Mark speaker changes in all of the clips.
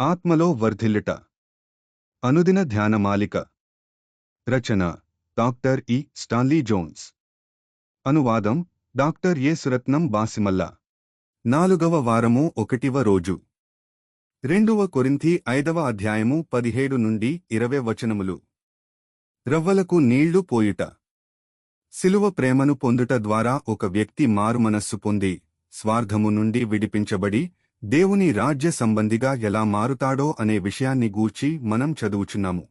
Speaker 1: ఆత్మలో వర్ధిల్లుట. అనుదిన ధ్యానమాలిక రచన డాక్టర్ ఇ. Stanley Jones. అనువాదం డాక్టర్ ఏ. సురత్నం బాసిమల్ల. నాలుగవ వారము ఒకటివ రోజు. రెండవ కొరింథీ ఐదవ అధ్యాయము పదిహేడు నుండి ఇరవై వచనములు. రవ్వలకు నీళ్ళు పోయుట. సిలువ ప్రేమను పొందుట ద్వారా ఒక వ్యక్తి మారుమనస్సు పొంది స్వార్థము నుండి విడిపించబడి దేవుని రాజ్య సంబంధిగా ఎలా మారుతాడో అనే విషయాన్ని గూర్చి మనం చదువుచున్నాము.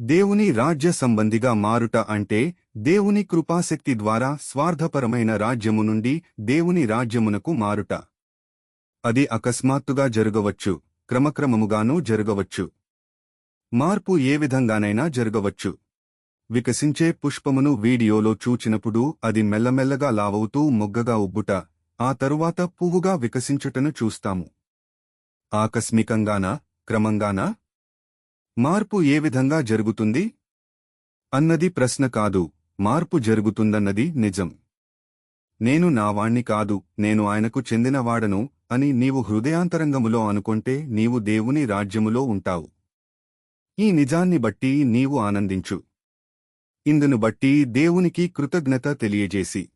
Speaker 1: దేవుని రాజ్య సంబంధిగా మారుట అంటే దేవుని కృపాశక్తి ద్వారా స్వార్థపరమైన రాజ్యము నుండి దేవుని రాజ్యమునకు మారుట. అది అకస్మాత్తుగా జరగవచ్చు క్రమక్రమముగానూ జరగవచ్చు. మార్పు ఏ విధంగానైనా జరగవచ్చు. వికసించే పుష్పమును వీడియోలో చూచినప్పుడు అది మెల్లమెల్లగా లావవుతూ మొగ్గగా ఉబ్బుట. ఆ తరువాత పువ్వుగా వికసించుటను చూస్తాము. ఆకస్మికంగానా? క్రమంగానా? మార్పు ఏ విధంగా జరుగుతుంది? అన్నది ప్రశ్న కాదు. మార్పు జరుగుతుందన్నది నిజం. నేను నావాణ్ణి కాదు నేను ఆయనకు చెందినవాడను అని నీవు హృదయాంతరంగములో అనుకొంటే నీవు దేవుని రాజ్యములో ఉంటావు. ఈ నిజాన్ని బట్టి నీవు ఆనందించు. ఇందును బట్టి దేవునికి కృతజ్ఞత తెలియజేసి.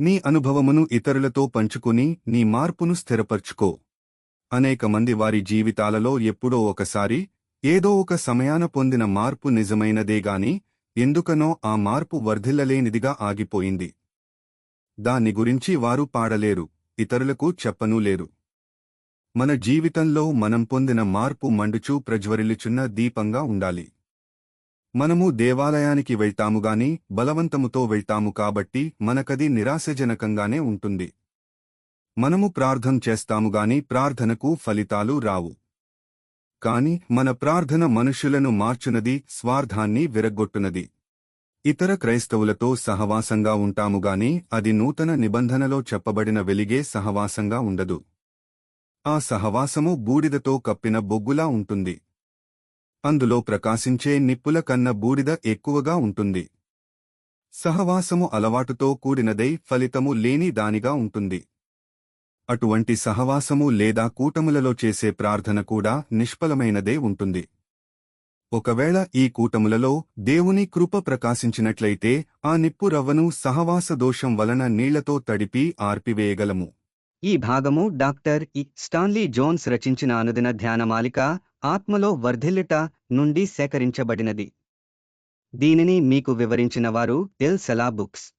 Speaker 1: నీ అనుభవమును ఇతరులతో పంచుకుని నీ మార్పును స్థిరపర్చుకో. అనేక మంది వారి జీవితాలలో ఎప్పుడో ఒకసారి ఏదో ఒక సమయాన పొందిన మార్పు నిజమైనదేగాని ఎందుకనో ఆ మార్పు వర్ధిల్లలేనిదిగా ఆగిపోయింది. దాన్ని గురించి వారు పాడలేరు ఇతరులకు చెప్పనూ లేరు. మన జీవితంలో మనం పొందిన మార్పు మండుచూ ప్రజ్వరిల్లుచున్న దీపంగా ఉండాలి. మనము దేవాలయానికి వెళ్తాముగాని బలవంతముతో వెళ్తాము కాబట్టి మనకది నిరాశజనకంగానే ఉంటుంది. మనము ప్రార్థన చేస్తాముగాని ప్రార్థనకు ఫలితాలు రావు. కాని మన ప్రార్థన మనుష్యులను మార్చునది స్వార్థాన్ని విరగ్గొట్టునది. ఇతర క్రైస్తవులతో సహవాసంగా ఉంటాముగాని అది నూతన నిబంధనలో చెప్పబడిన వెలిగే సహవాసంగా ఉండదు. ఆ సహవాసము బూడిదతో కప్పిన బొగ్గులా ఉంటుంది. అందులో ప్రకాశించే నిప్పుల కన్న బూడిద ఎక్కువగా ఉంటుంది. సహవాసము అలవాటుతో కూడినదై ఫలితము లేని దానిగా ఉంటుంది. అటువంటి సహవాసము లేదా కూటములలో చేసే ప్రార్థన కూడా నిష్ఫలమైనదే ఉంటుంది. ఒకవేళ ఈ కూటములలో దేవుని కృప ప్రకాశించినట్లయితే ఆ నిప్పు రవ్వను సహవాస దోషం వలన నీళ్ళతో తడిపి ఆర్పివేయగలము.
Speaker 2: ఈ భాగము డాక్టర్ ఇ. స్టాన్లీ జోన్స్ రచించిన అనుదిన ధ్యానమాలిక ఆత్మలో వర్ధిల్లుట నుండి సేకరించబడినది. దీనిని మీకు వివరించిన వారు ఎల్. సెలా బుక్స్.